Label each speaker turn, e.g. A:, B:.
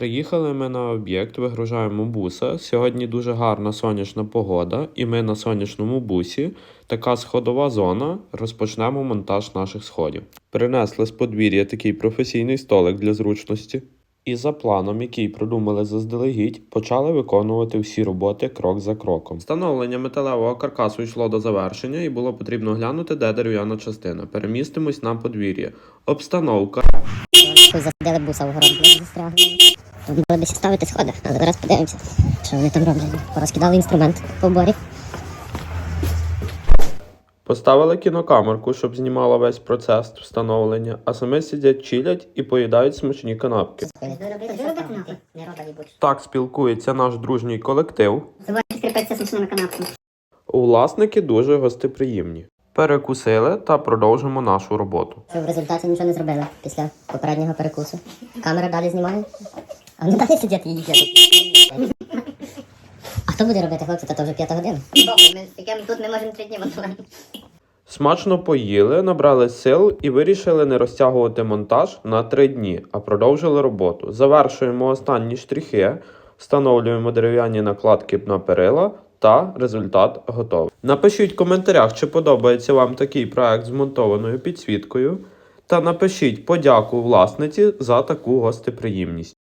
A: Приїхали ми на об'єкт, вигружаємо буса. Сьогодні дуже гарна сонячна погода, і ми на сонячному бусі. Така сходова зона. Розпочнемо монтаж наших сходів. Принесли з подвір'я такий професійний столик для зручності. І за планом, який продумали заздалегідь, почали виконувати всі роботи крок за кроком. Встановлення металевого каркасу йшло до завершення, і було потрібно глянути, де дерев'яна частина. Перемістимось на подвір'я. Обстановка.
B: Засадили буса в город, застрягли. То мали б ще ставити сходи, але зараз подивимося, що вони там роблять. Порозкидали інструмент по оборі.
A: Поставили кінокамерку, щоб знімала весь процес встановлення, а самі сидять, чилять і поїдають смачні канапки. Так спілкується наш дружній колектив.
B: Скрипеться смачними канапками.
A: Власники дуже гостеприємні. Перекусили та продовжимо нашу роботу.
B: В результаті нічого не зробили після попереднього перекусу. Камера далі знімає, а вони далі сидять і їдять. А хто буде робити, хлопці? Та то вже п'ята година. Ми з таким тут не можемо три дні монтувати.
A: Смачно поїли, набрали сил і вирішили не розтягувати монтаж на три дні, а продовжили роботу. Завершуємо останні штрихи, встановлюємо дерев'яні накладки на перила. Та результат готовий. Напишіть в коментарях, чи подобається вам такий проект з монтованою підсвіткою. Та напишіть подяку власниці за таку гостеприємність.